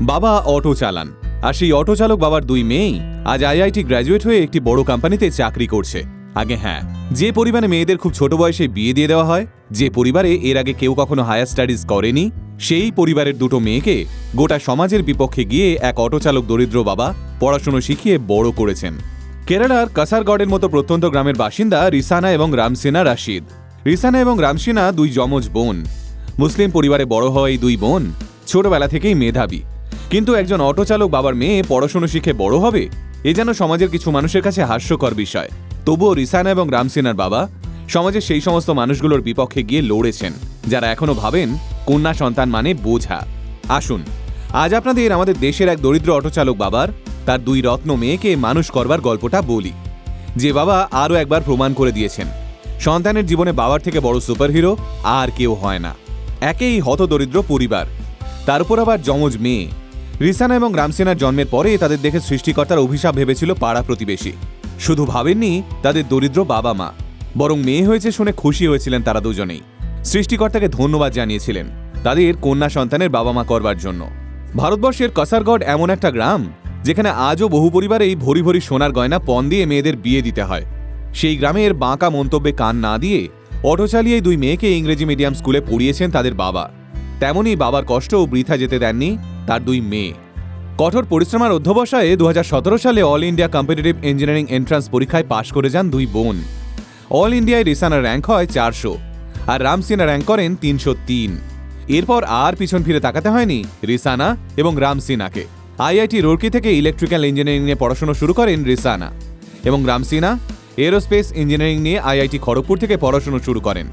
বাবা অটো চালান, আর সেই অটো চালক বাবার দুই মেয়েই আজ আইআইটি গ্র্যাজুয়েট হয়ে একটি বড় কোম্পানিতে চাকরি করছে। আগে হ্যাঁ যে পরিবারে মেয়েদের খুব ছোট বয়সে বিয়ে দিয়ে দেওয়া হয়, যে পরিবারে এর আগে কেউ কখনো হায়ার স্টাডিজ করেনি, সেই পরিবারের দুটো মেয়েকে গোটা সমাজের বিপক্ষে গিয়ে এক অটো চালক দরিদ্র বাবা পড়াশুনো শিখিয়ে বড় করেছেন। কেরালার কাসারগড়ের মতো প্রত্যন্ত গ্রামের বাসিন্দা রিসানা এবং রামসেনা রাশিদ। রিসানা এবং রামসিনা দুই যমজ বোন। মুসলিম পরিবারে বড় হওয়া এই দুই বোন ছোটবেলা থেকেই মেধাবী। কিন্তু একজন অটো চালক বাবার মেয়ে পড়াশুনো শিখে বড় হবে? এ যেন সমাজের কিছু মানুষের কাছে হাস্যকর বিষয়। তবুও রিসানা এবং রামসিনার বাবা সমাজের সেই সমস্ত মানুষগুলোর বিপক্ষে গিয়ে লড়েছেন, যারা এখনও ভাবেন কন্যা সন্তান মানে বোঝা। আসুন, আজ আপনাদের আমাদের দেশের এক দরিদ্র অটো চালক বাবার, তার দুই রত্ন মেয়েকে মানুষ করবার গল্পটা বলি। যে বাবা আরও একবার প্রমাণ করে দিয়েছেন, সন্তানের জীবনে বাবার থেকে বড় সুপারহিরো আর কেউ হয় না। একেই হতদরিদ্র পরিবার। তার উপর আবার যমজ মেয়ে। রিসানা এবং রামসেনার জন্মের পরে তাদের দেখে সৃষ্টিকর্তার অভিশাপ ভেবেছিল পাড়া প্রতিবেশী। শুধু ভাবেননি, তাদের দরিদ্র বাবা মা। বরং মেয়ে হয়েছে শুনে খুশি হয়েছিলেন তারা দুজনেই। সৃষ্টিকর্তাকে ধন্যবাদ জানিয়েছিলেন তাদের কন্যা সন্তানের বাবা মা করবার জন্য। ভারতবর্ষের কসারগড় এমন একটা গ্রাম, যেখানে আজও বহু পরিবারেই ভরি ভরি সোনার গয়না পণ দিয়ে মেয়েদের বিয়ে দিতে হয়। সেই গ্রামের বাঁকা মন্তব্যে কান না দিয়ে অটো চালিয়ে দুই মেয়েকে ইংরেজি মিডিয়াম স্কুলে পড়িয়েছেন তাদের বাবা। তেমনই বাবার কষ্টও বৃথা যেতে দেননি তার দুই মেয়ে। কঠোর পরিশ্রমের অধ্যবসায়ে দু সালে all India competitive engineering entrance পরীক্ষায় পাশ করে যান দুই বোন। অল ইন্ডিয়ায় রিসানার র্যাঙ্ক হয় চারশো আর রামসিনা র্যাঙ্ক করেন তিনশো তিন। এরপর আর পিছন ফিরে তাকাতে হয়নি রিসানা এবং রামসিনাকে আইআইটি রোরকি থেকে ইলেকট্রিক্যাল ইঞ্জিনিয়ারিং নিয়ে পড়াশোনা শুরু করেন রিসানা এবং রামসিনা এরোস্পেস ইঞ্জিনিয়ারিং নিয়ে আইআইটি খড়গপুর থেকে পড়াশোনা শুরু করেন।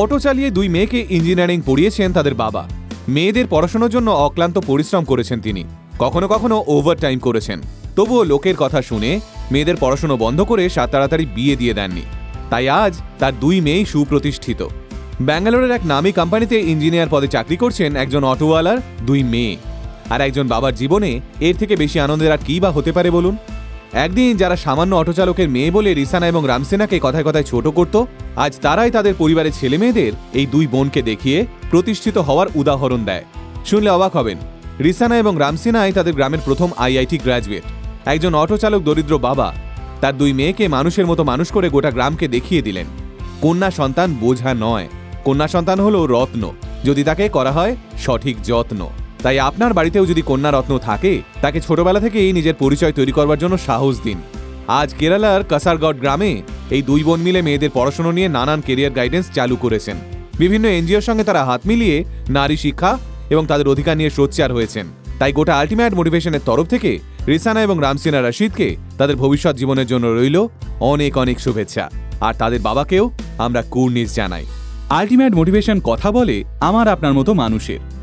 অটো চালিয়ে দুই মেয়েকে ইঞ্জিনিয়ারিং পড়িয়েছেন তাদের বাবা। মেয়েদের পড়াশোনার জন্য অক্লান্ত পরিশ্রম করেছেন তিনি। কখনো কখনো ওভারটাইম করেছেন। তবুও লোকের কথা শুনে মেয়েদের পড়াশুনো বন্ধ করে সাত তাড়াতাড়ি বিয়ে দিয়ে দেননি। তাই আজ তার দুই মেয়েই সুপ্রতিষ্ঠিত। ব্যাঙ্গালোরের এক নামী কোম্পানিতে ইঞ্জিনিয়ার পদে চাকরি করছেন একজন অটোওয়ালার দুই মেয়ে। আর একজন বাবার জীবনে এর থেকে বেশি আনন্দের আর কী বা হতে পারে বলুন? একদিন যারা সামান্য অটো চালকের মেয়ে বলে রিসানা এবং রামসেনাকে কথায় কথায় ছোট করত, আজ তারাই তাদের পরিবারের ছেলে মেয়েদের এই দুই বোনকে দেখিয়ে প্রতিষ্ঠিত হওয়ার উদাহরণ দেয়। শুনলে অবাক হবেন, রিসানা এবং রামসেনাই তাদের গ্রামের প্রথম আইআইটি গ্র্যাজুয়েট। একজন অটো চালক দরিদ্র বাবা, তার দুই মেয়েকে মানুষের মতো মানুষ করে গোটা গ্রামকে দেখিয়ে দিলেন। কন্যা সন্তান বোঝা নয়। কন্যা সন্তান হলো রত্ন। যদি তাকে করা হয় সঠিক যত্ন। তাই আপনার বাড়িতেও যদি কন্যা রত্ন থাকে, তাকে ছোটবেলা থেকেই নিজের পরিচয় তৈরি করবার জন্য সাহস দিন। আজ কেরালার কাসারগড় গ্রামে এই দুই বোন মিলে মেয়েদের পড়াশোনা নিয়ে নানান কেরিয়ার গাইডেন্স চালু করেছেন। বিভিন্ন এনজিওর সঙ্গে তারা হাত মিলিয়ে নারী শিক্ষা এবং তাদের অধিকার নিয়ে সোচ্চার হয়েছেন। তাই গোটা আলটিমেট মোটিভেশনের তরফ থেকে রিসানা এবং রামসিনা রশিদকে তাদের ভবিষ্যৎ জীবনের জন্য রইল অনেক অনেক শুভেচ্ছা। আর তাদের বাবাকেও আমরা কুর্নিশ জানাই। আলটিমেট মোটিভেশন কথা বলে আমার আপনার মতো মানুষের।